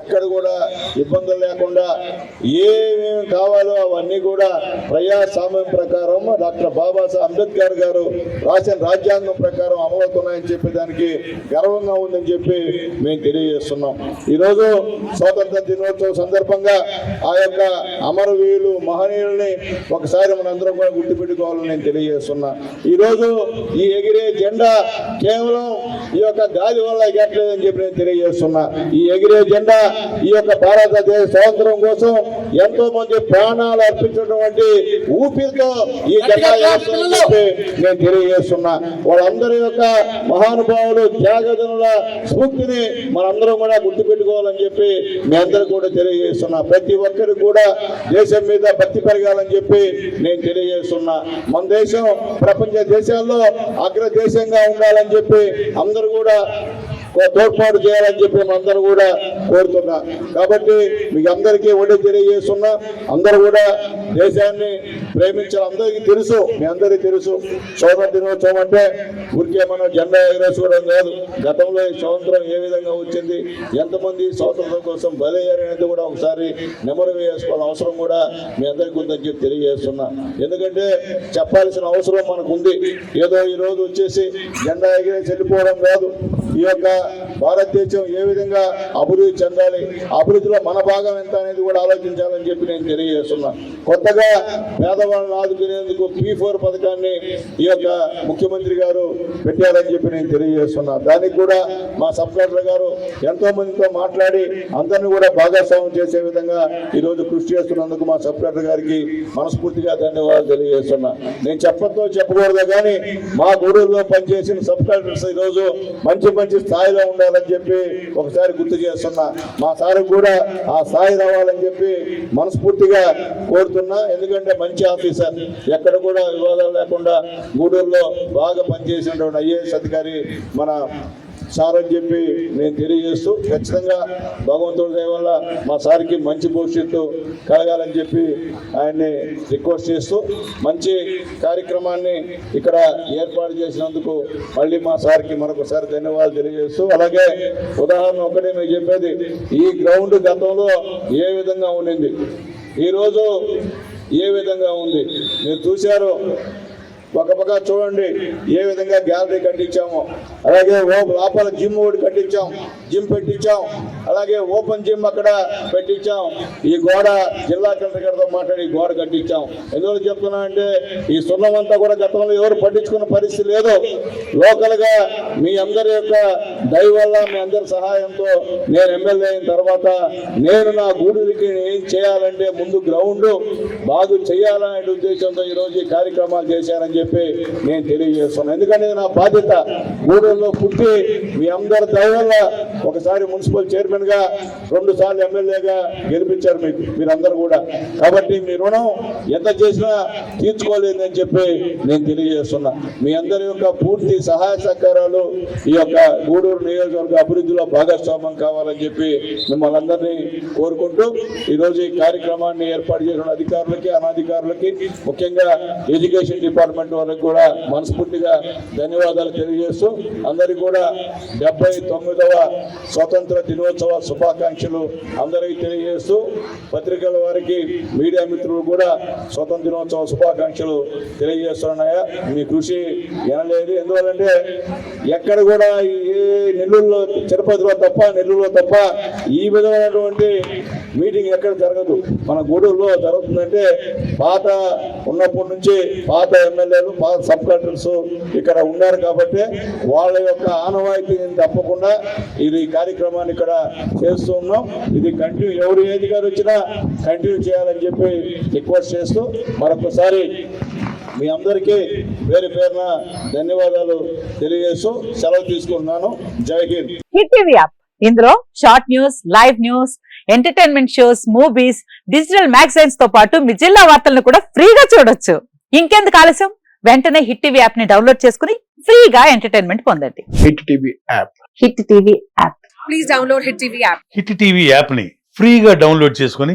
ఎక్కడ కూడా ఇబ్బందులు లేకుండా ఏమేమి కావాలో అవన్నీ కూడా ప్రజాస్వామ్యం ప్రకారం డాక్టర్ బాబాసాహెబ్ అంబేద్కర్ గారు రాసిన రాజ్యాంగం ప్రకారం అమలవుతున్నాయని చెప్పి దానికి గర్వంగా ఉందని చెప్పి మేము తెలియజేస్తున్నాం. ఈరోజు స్వాతంత్ర దినోత్సవం సందర్భంగా ఆ యొక్క అమరవీరులు మహనీయుల్ని ఒకసారి మనందరం కూడా గుర్తుపెట్టుకోవాలని నేను తెలియజేస్తున్నా. ఈరోజు ఈ ఎగిరే జెండా కేవలం ఈ యొక్క గాలి వల్ల ఎగట్లేదని చెప్పి నేను తెలియజేస్తున్నా. ఈ ఎగిరే జెండా ఈ యొక్క భారతదేశ స్వాతంత్రం కోసం ఎంతో మంది ప్రాణాలు అర్పించినటువంటి ఊపిరితో ఈ జెండా ఎగరేస్తుందని చెప్పి నేను తెలియజేస్తున్నా. వాళ్ళందరి యొక్క మహానుభావులు త్యాగదనుల స్ఫూర్తిని మనందరం కూడా గుర్తుపెట్టుకోవాలని చెప్పి మీ అందరూ కూడా తెలియజేస్తున్నా. ప్రతి ఒక్కరికి కూడా దేశం మీద భక్తి పెరగాలని చెప్పి నేను తెలియజేస్తున్నా. మన దేశం ప్రపంచ దేశాల్లో అగ్ర దేశంగా ఉండాలని చెప్పి అందరూ కూడా తోడ్పాటు చేయాలని చెప్పి మనందరూ కూడా కోరుతున్నా. కాబట్టి మీకు అందరికీ ఒకటి తెలియజేస్తున్నా అందరూ కూడా దేశాన్ని ప్రేమించాలి. అందరికీ తెలుసు మీ అందరికీ తెలుసు. స్వాతంత్ర దినోత్సవం అంటే ఊరికే మనం జెండా ఎగరేసుకోవడం కాదు. గతంలో ఈ స్వాతంత్రం ఏ విధంగా వచ్చింది ఎంతమంది స్వాతంత్రం కోసం బలయ్యారు అనేది కూడా ఒకసారి నెమరు వేసుకోవాల్సిన అవసరం కూడా మీ అందరికీ ఉందని చెప్పి తెలియజేస్తున్నా. ఎందుకంటే చెప్పాల్సిన అవసరం మనకు ఉంది ఏదో ఈరోజు వచ్చేసి జెండా ఎగిరేసి వెళ్ళిపోవడం కాదు. ఈ యొక్క భారతదేశం ఏ విధంగా అభివృద్ధి చెందాలి అభివృద్ధిలో మన భాగం ఎంత అనేది కూడా ఆలోచించాలని చెప్పి నేను తెలియజేస్తున్నాను కొత్తగా పేదవాళ్ళని ఆదుకునేందుకు పీ ఫోర్ పథకాన్ని ఈ యొక్క ముఖ్యమంత్రి గారు పెట్టారని చెప్పి నేను తెలియజేస్తున్నాను దానికి కూడా మా సబ్ కలెక్టర్ గారు ఎంతో మందితో మాట్లాడి అందరినీ కూడా భాగస్వామ్యం చేసే విధంగా ఈరోజు కృషి చేస్తున్నందుకు మా సబ్ కలెక్టర్ గారికి మనస్ఫూర్తిగా ధన్యవాదాలు తెలియజేస్తున్నా. నేను చెప్పతో చెప్పకూడదు కానీ మా గూడూరులో పనిచేసిన సబ్ కలెక్టర్స్ ఈ రోజు మంచి మంచి స్థాయిలో ఉండాలని చెప్పి ఒకసారి గుర్తు చేస్తున్నా. మా సార్ కూడా ఆ స్థాయి రావాలని చెప్పి మనస్ఫూర్తిగా కోరుతున్నా. ఎందుకంటే మంచి ఆఫీసర్. ఎక్కడ కూడా వివాదాలు లేకుండా గూడూరులో బాగా పనిచేసినటువంటి ఐఏఎస్ అధికారి మన సార్ అని చెప్పి నేను తెలియజేస్తూ ఖచ్చితంగా భగవంతుడి దయ వల్ల మా సార్కి మంచి భవిష్యత్తు కలగాలని చెప్పి ఆయన్ని రిక్వెస్ట్ చేస్తూ మంచి కార్యక్రమాన్ని ఇక్కడ ఏర్పాటు చేసినందుకు మళ్ళీ మా సార్కి మరొకసారి ధన్యవాదాలు తెలియజేస్తూ అలాగే ఉదాహరణ ఒకటే మీకు చెప్పేది ఈ గ్రౌండ్ గతంలో ఏ విధంగా ఉండింది? ఈరోజు ఏ విధంగా ఉంది? మీరు చూశారు ఒక పక్క చూడండి ఏ విధంగా గ్యాలరీ కట్టించాము. అలాగే ఓ- లోపల జిమ్ ఒకటి కట్టించాం జిమ్ పెట్టించాం అలాగే ఓపెన్ జిమ్ అక్కడ పెట్టించాం. ఈ గోడ జిల్లా కలెక్టర్ గారితో మాట్లాడి గోడ కట్టించాం. ఎందుకు చెప్తున్నా అంటే ఈ సున్నం అంతా కూడా గతంలో ఎవరు పట్టించుకున్న పరిస్థితి లేదు. లోకల్గా మీ అందరి యొక్క దయవల్ల మీ అందరి సహాయంతో నేను ఎమ్మెల్యే అయిన తర్వాత నేను నా గూడూరికి ఏం చేయాలంటే ముందు గ్రౌండ్ బాగు చేయాలనే ఉద్దేశంతో ఈరోజు ఈ కార్యక్రమాలు చేశానని చెప్పి నేను తెలియజేస్తున్నాను. ఎందుకంటే నా బాధ్యత గూడూరులో పుట్టి మీ అందరి దయవల్ల ఒకసారి మున్సిపల్ చైర్మన్గా రెండు సార్లు ఎమ్మెల్యేగా గెలిపించారు మీకు మీరందరూ కూడా. కాబట్టి మీ రుణం ఎంత చేసినా తీర్చుకోలేదని చెప్పి నేను తెలియజేస్తున్నా. మీ అందరి యొక్క పూర్తి సహాయ సహకారాలు ఈ యొక్క గూడూరు నియోజకవర్గ అభివృద్ధిలో భాగస్వామ్యం కావాలని చెప్పి మిమ్మల్ని అందరినీ కోరుకుంటూ ఈరోజు ఈ కార్యక్రమాన్ని ఏర్పాటు చేసిన అధికారులకి అనధికారులకి ముఖ్యంగా ఎడ్యుకేషన్ డిపార్ట్మెంట్ వారికి కూడా మనస్ఫూర్తిగా ధన్యవాదాలు తెలియజేస్తూ అందరికీ కూడా డెబ్బై తొమ్మిదవ స్వతంత్ర దినోత్సవ శుభాకాంక్షలు అందరికీ తెలియజేస్తూ పత్రికల వారికి మీడియా మిత్రులు కూడా స్వతంత్ర దినోత్సవ శుభాకాంక్షలు తెలియజేస్తున్నాయా మీ కృషి వినలేదు. ఎందువల్లంటే ఎక్కడ కూడా ఏ నెల్లూరులో తిరుపతిలో తప్ప నెల్లూరులో తప్ప ఈ విధమైనటువంటి మీటింగ్ ఎక్కడ జరగదు. మన గూడూరులో జరుగుతుందంటే పాత ఉన్నప్పటి నుంచి పాత ఎమ్మెల్యేలు పాత సబ్ కలెక్టర్స్ ఇక్కడ ఉన్నారు కాబట్టి వాళ్ళ యొక్క ఆనవాయితీని తప్పకుండా ఇది కార్యక్రమాన్ని ఇక్కడ చేస్తూ ఉన్నాం. ఇది కంటిన్యూ ఎవరు ఏది గారు వచ్చినా కంటిన్యూ చేయాలని చెప్పి రిక్వెస్ట్ చేస్తూ మరొకసారి మీ అందరికీ పేరు పేరున ధన్యవాదాలు తెలియజేస్తూ సెలవు తీసుకుంటున్నాను. జై హింద్. Hit TV app. ఇందులో short news live news entertainment shows movies digital మ్యాగజైన్స్తో పాటు మీ జిల్లా వార్తలను కూడా ఫ్రీగా చూడొచ్చు. ఇంకెందుకు ఆలస్యం? వెంటనే హిట్ టీవీ యాప్ని డౌన్లోడ్ చేసుకుని ఫ్రీగా ఎంటర్టైన్మెంట్ పొందండి. Hit TV app. Hit TV app. Please download Hit TV app. Hit TV యాప్ని ఫ్రీగా డౌన్లోడ్ చేసుకొని